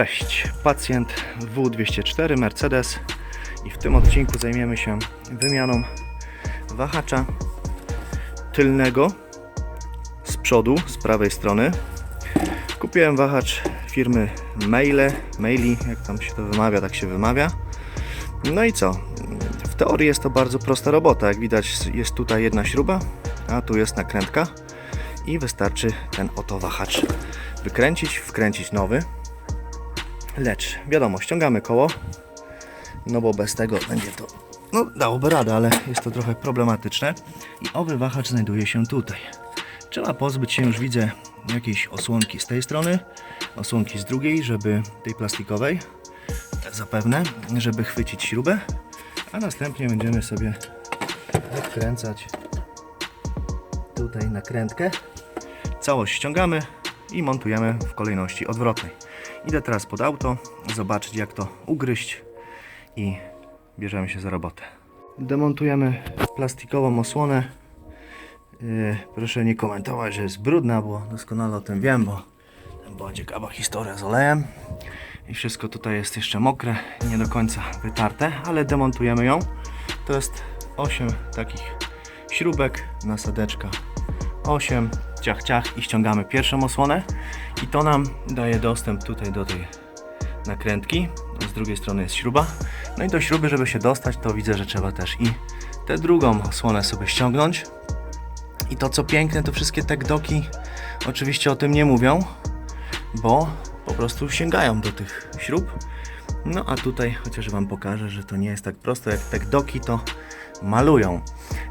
Cześć, pacjent W204 Mercedes i w tym odcinku zajmiemy się wymianą wahacza tylnego z przodu, z prawej strony. Kupiłem wahacz firmy Maile, Maili, jak tam się to wymawia, tak się wymawia. No i co? W teorii jest to bardzo prosta robota. Jak widać jest tutaj jedna śruba, a tu jest nakrętka i wystarczy ten oto wahacz wykręcić, wkręcić nowy. Lecz wiadomo, ściągamy koło, no bo bez tego będzie to, no dałoby radę, ale jest to trochę problematyczne. I owy wahacz znajduje się tutaj. Trzeba pozbyć się już widzę jakiejś osłonki z tej strony, osłonki z drugiej, żeby tej plastikowej, zapewne, żeby chwycić śrubę, a następnie będziemy sobie odkręcać tutaj nakrętkę. Całość ściągamy i montujemy w kolejności odwrotnej. Idę teraz pod auto, zobaczyć jak to ugryźć i bierzemy się za robotę. Demontujemy plastikową osłonę. Yy, proszę nie komentować, że jest brudna, bo doskonale o tym wiem, bo tam była ciekawa historia z olejem i wszystko tutaj jest jeszcze mokre, nie do końca wytarte, ale demontujemy ją. To jest 8 takich śrubek, nasadeczka 8, ciach ciach i ściągamy pierwszą osłonę i to nam daje dostęp tutaj do tej nakrętki. Z drugiej strony jest śruba. No i do śruby, żeby się dostać, to widzę, że trzeba też i tę drugą osłonę sobie ściągnąć. I to co piękne, to wszystkie te doki oczywiście o tym nie mówią, bo po prostu sięgają do tych śrub. No a tutaj chociaż Wam pokażę, że to nie jest tak prosto jak te doki to malują.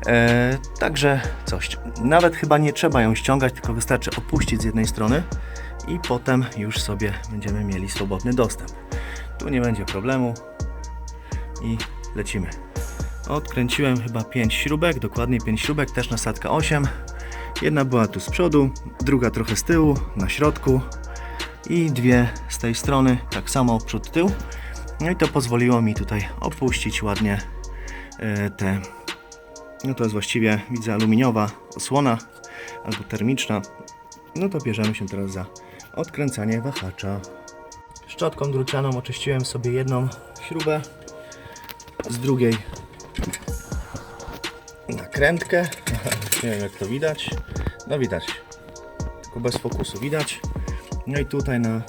E, także coś, nawet chyba nie trzeba ją ściągać, tylko wystarczy opuścić z jednej strony i potem już sobie będziemy mieli swobodny dostęp. Tu nie będzie problemu i lecimy. Odkręciłem chyba 5 śrubek, dokładnie 5 śrubek, też nasadka 8. Jedna była tu z przodu, druga trochę z tyłu, na środku i dwie z tej strony, tak samo przód tył. No i to pozwoliło mi tutaj opuścić ładnie e, te no to jest właściwie, widzę, aluminiowa osłona albo termiczna. No to bierzemy się teraz za odkręcanie wahacza. Szczotką drucianą oczyściłem sobie jedną śrubę, z drugiej nakrętkę. Nie wiem jak to widać. No widać, tylko bez fokusu widać. No i tutaj na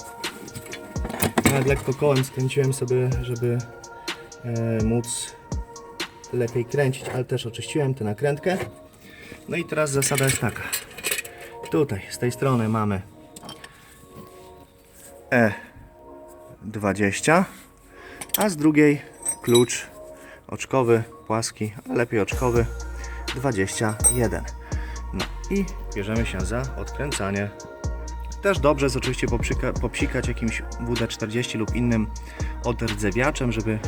nawet lekko kołem skręciłem sobie, żeby e, móc lepiej kręcić, ale też oczyściłem tę nakrętkę. No i teraz zasada jest taka. Tutaj z tej strony mamy E20, a z drugiej klucz oczkowy, płaski, a lepiej oczkowy 21. No i bierzemy się za odkręcanie. Też dobrze jest oczywiście popsika, popsikać jakimś WD-40 lub innym odrdzewiaczem, żeby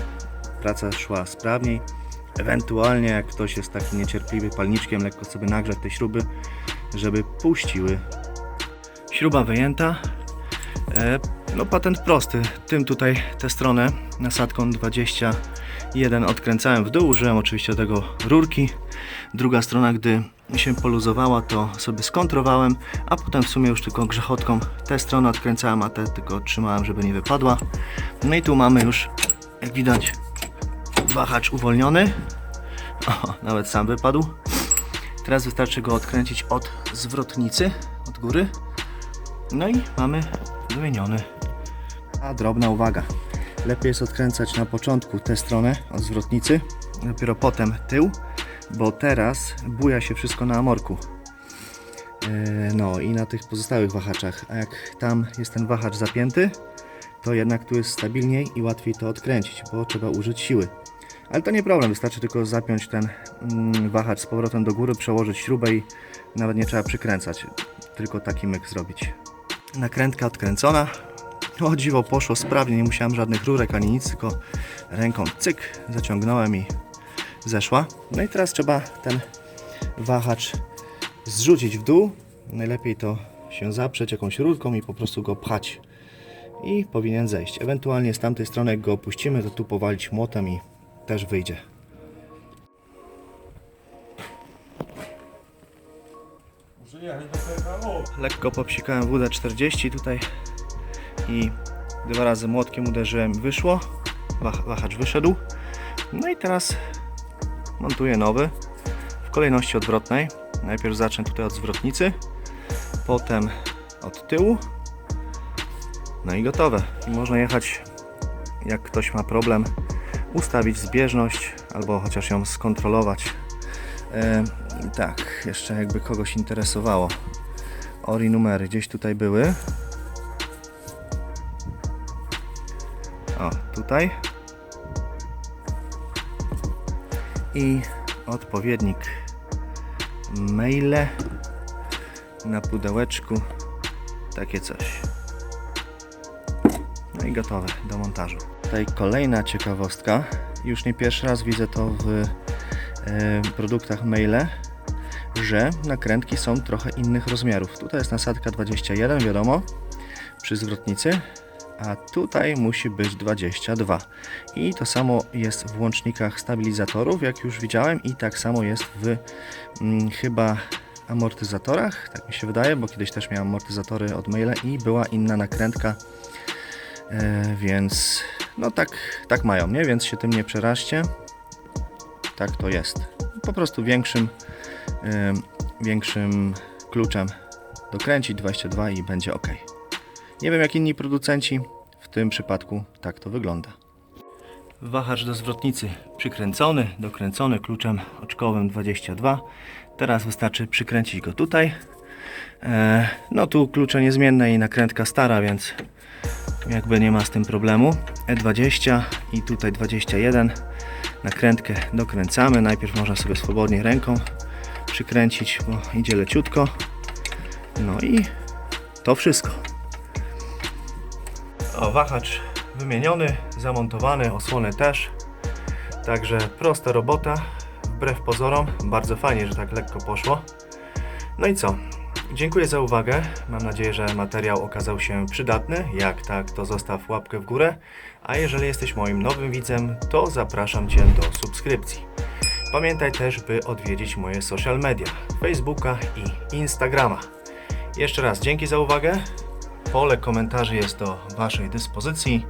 praca szła sprawniej. Ewentualnie jak ktoś jest taki niecierpliwy palniczkiem, lekko sobie nagrzać te śruby, żeby puściły. Śruba wyjęta. E, no patent prosty. Tym tutaj tę stronę nasadką 21 odkręcałem w dół, użyłem oczywiście do tego rurki. Druga strona, gdy się poluzowała, to sobie skontrowałem, a potem w sumie już tylko grzechotką tę stronę odkręcałem, a tę tylko trzymałem, żeby nie wypadła. No i tu mamy już, jak widać, wahacz uwolniony. O, nawet sam wypadł. Teraz wystarczy go odkręcić od zwrotnicy, od góry. No i mamy wymieniony. A drobna uwaga. Lepiej jest odkręcać na początku tę stronę od zwrotnicy, dopiero potem tył, bo teraz buja się wszystko na amorku. Yy, No i na tych pozostałych wahaczach. A jak tam jest ten wahacz zapięty, to jednak tu jest stabilniej i łatwiej to odkręcić, bo trzeba użyć siły. Ale to nie problem, wystarczy tylko zapiąć ten mm, wahacz z powrotem do góry, przełożyć śrubę i nawet nie trzeba przykręcać, tylko taki myk zrobić. Nakrętka odkręcona. O dziwo poszło sprawnie, nie musiałem żadnych rurek ani nic, tylko ręką cyk, zaciągnąłem i zeszła. No i teraz trzeba ten wahacz zrzucić w dół. Najlepiej to się zaprzeć jakąś rurką i po prostu go pchać i powinien zejść. Ewentualnie z tamtej strony jak go opuścimy, to tu powalić młotem i też wyjdzie. Lekko popsikałem WD-40 tutaj i Dwa razy młotkiem uderzyłem, wyszło. Wah- Wahacz wyszedł. No i teraz montuję nowy w kolejności odwrotnej. Najpierw zacznę tutaj od zwrotnicy, potem od tyłu. No i gotowe. I można jechać, jak ktoś ma problem, ustawić zbieżność albo chociaż ją skontrolować. Tak, jeszcze jakby kogoś interesowało. Ori numery gdzieś tutaj były. O, tutaj. I odpowiednik maile na pudełeczku. Takie coś. No i gotowe do montażu. Tutaj kolejna ciekawostka. Już nie pierwszy raz widzę to w e, produktach maile, że nakrętki są trochę innych rozmiarów. Tutaj jest nasadka 21, wiadomo, przy zwrotnicy, a tutaj musi być 22. I to samo jest w łącznikach stabilizatorów, jak już widziałem, i tak samo jest w mm, chyba amortyzatorach, tak mi się wydaje, bo kiedyś też miałem amortyzatory od maila i była inna nakrętka, e, więc no tak, tak mają, nie? Więc się tym nie przeraźcie. Tak to jest. Po prostu większym, większym kluczem dokręcić 22 i będzie ok. Nie wiem jak inni producenci, w tym przypadku tak to wygląda. Wahacz do zwrotnicy przykręcony, dokręcony kluczem oczkowym 22. Teraz wystarczy przykręcić go tutaj. E, no tu klucze niezmienne i nakrętka stara, więc jakby nie ma z tym problemu. E20 i tutaj 21. Nakrętkę dokręcamy. Najpierw można sobie swobodnie ręką przykręcić, bo idzie leciutko. No i to wszystko. O, wahacz wymieniony, zamontowany, osłony też. Także prosta robota, wbrew pozorom. Bardzo fajnie, że tak lekko poszło. No i co? Dziękuję za uwagę. Mam nadzieję, że materiał okazał się przydatny. Jak tak, to zostaw łapkę w górę. A jeżeli jesteś moim nowym widzem, to zapraszam Cię do subskrypcji. Pamiętaj też, by odwiedzić moje social media, Facebooka i Instagrama. Jeszcze raz dzięki za uwagę. Pole komentarzy jest do Waszej dyspozycji.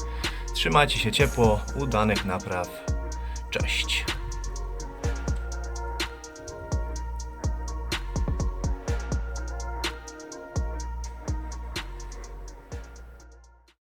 Trzymajcie się ciepło, udanych napraw. Cześć.